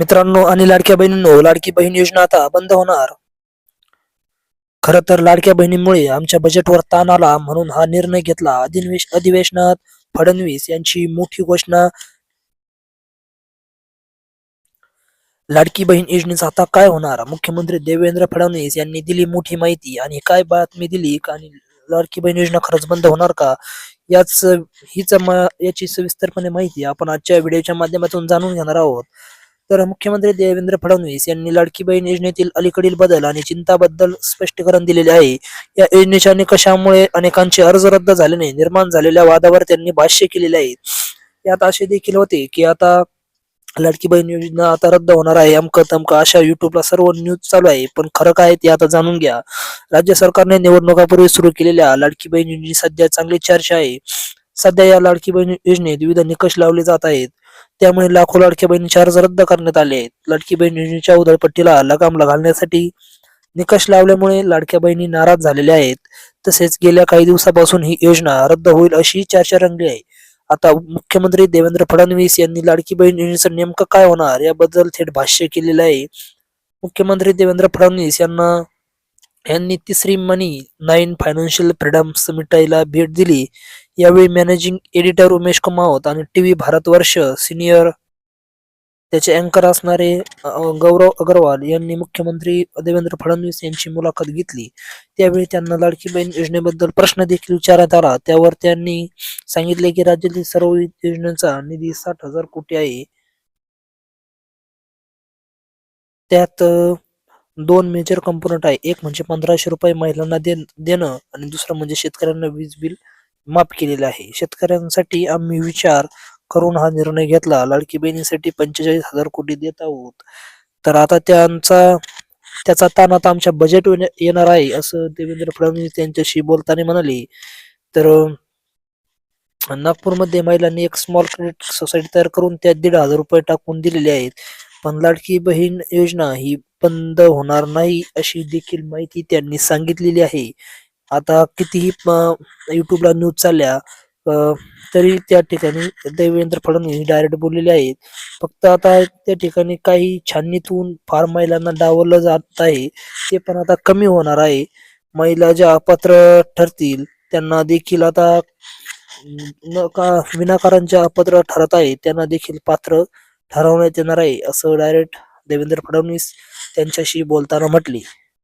मित्रांनो आणि लाडक्या बहिणींनो लाडकी बहीण योजना आता बंद होणार. खर तर लाडक्या बहिणीमुळे आमच्या बजेटवर ताण आला म्हणून हा निर्णय घेतला. अधिवेश अधिवेशनात फडणवीस यांची मोठी घोषणा. लाडकी बहीण योजनेचा आता काय होणार? मुख्यमंत्री देवेंद्र फडणवीस यांनी दिली मोठी माहिती आणि काय बातमी दिली? आणि लाडकी बहीण योजना खरंच बंद होणार का? याच हीच याची सविस्तरपणे माहिती आपण आजच्या व्हिडिओच्या माध्यमातून जाणून घेणार आहोत. तर मुख्यमंत्री देवेंद्र फडणवीस यांनी लाडकी बहीण योजनेतील अलीकडील बदल आणि चिंताबद्दल स्पष्टीकरण दिलेले आहे. या योजनेच्या निकषामुळे अनेकांचे अर्ज रद्द झाल्याने निर्माण झालेल्या वादावर त्यांनी भाष्य केलेले आहे. यात असे देखील होते की आता लाडकी बहीण योजना आता रद्द होणार आहे अमकं तमक अशा युट्यूबला सर्व न्यूज चालू आहे. पण खरं काय ते आता जाणून घ्या. राज्य सरकारने निवडणुकापूर्वी सुरू केलेल्या लाडकी बहीण योजने सध्या चांगली चर्चा आहे. सध्या या लाडकी बहीण योजनेत विविध निकष लावले जात आहेत. त्यामुळे लाखो लाडक्या बहिणीचे अर्ज रद्द करण्यात आले आहेत. लाडकी बहिणीच्या योजनेच्या उधळपट्टीला लगाम घालण्यासाठी निकष लावल्यामुळे लाडक्या बहिणी नाराज झालेल्या आहेत. तसेच गेल्या काही दिवसापासून ही योजना रद्द होईल अशी चर्चा रंगली आहे. आता मुख्यमंत्री देवेंद्र फडणवीस यांनी लाडकी बहीण योजनेचं नेमकं काय होणार याबद्दल थेट भाष्य केलेलं आहे. मुख्यमंत्री देवेंद्र फडणवीस यांना यांनी तिसरी मनी नाईन फायनान्शियल फ्रीडम समिटाईला भेट दिली. यावेळी मॅनेजिंग एडिटर उमेश कमावत आणि टीव्ही भारतवर्ष सिनियर त्याचे अँकर असणारे गौरव अग्रवाल यांनी मुख्यमंत्री देवेंद्र फडणवीस यांची मुलाखत घेतली. त्यावेळी त्यांना लाडकी बहीण योजनेबद्दल प्रश्न देखील विचारण्यात आला. त्यावर त्यांनी सांगितले की राज्यातील सर्व योजनांचा निधी साठ हजार कोटी आहे. त्यात दोन मेजर कंपोनंट आहे. एक म्हणजे पंधराशे रुपये महिलांना देणं आणि दुसरं म्हणजे शेतकऱ्यांना वीज बिल. माफ केलेला आहे. शेतकऱ्यांसाठी आम्ही विचार करून हा निर्णय घेतला. लाडकी बहिणीसाठी पंचेचाळीस हजार कोटी देत आहोत. तर आता त्यांचा त्याचा ताण आता आमच्या बजेट येणार आहे असं देवेंद्र फडणवीस त्यांच्याशी बोलताना म्हणाले. तर नागपूरमध्ये महिलांनी एक स्मॉल क्रेडिट सोसायटी तयार करून त्यात दीड हजार रुपये टाकून दिलेले आहेत. पण लाडकी बहीण योजना ही बंद होणार नाही अशी देखील माहिती त्यांनी सांगितलेली आहे. आता कितीही युट्यूबला न्यूज चालल्या तरी त्या ठिकाणी देवेंद्र फडणवीस डायरेक्ट बोललेले आहेत. फक्त आता त्या ठिकाणी काही छाननीतून फार महिलांना डावलं जात आहे ते पण आता कमी होणार आहे. महिला ज्या अपात्र ठरतील त्यांना देखील आता न का विनाकारण ज्या अपात्र ठरत आहे त्यांना देखील पात्र ठरवण्यात येणार आहे असं डायरेक्ट देवेंद्र फडणवीस त्यांच्याशी बोलताना म्हटले.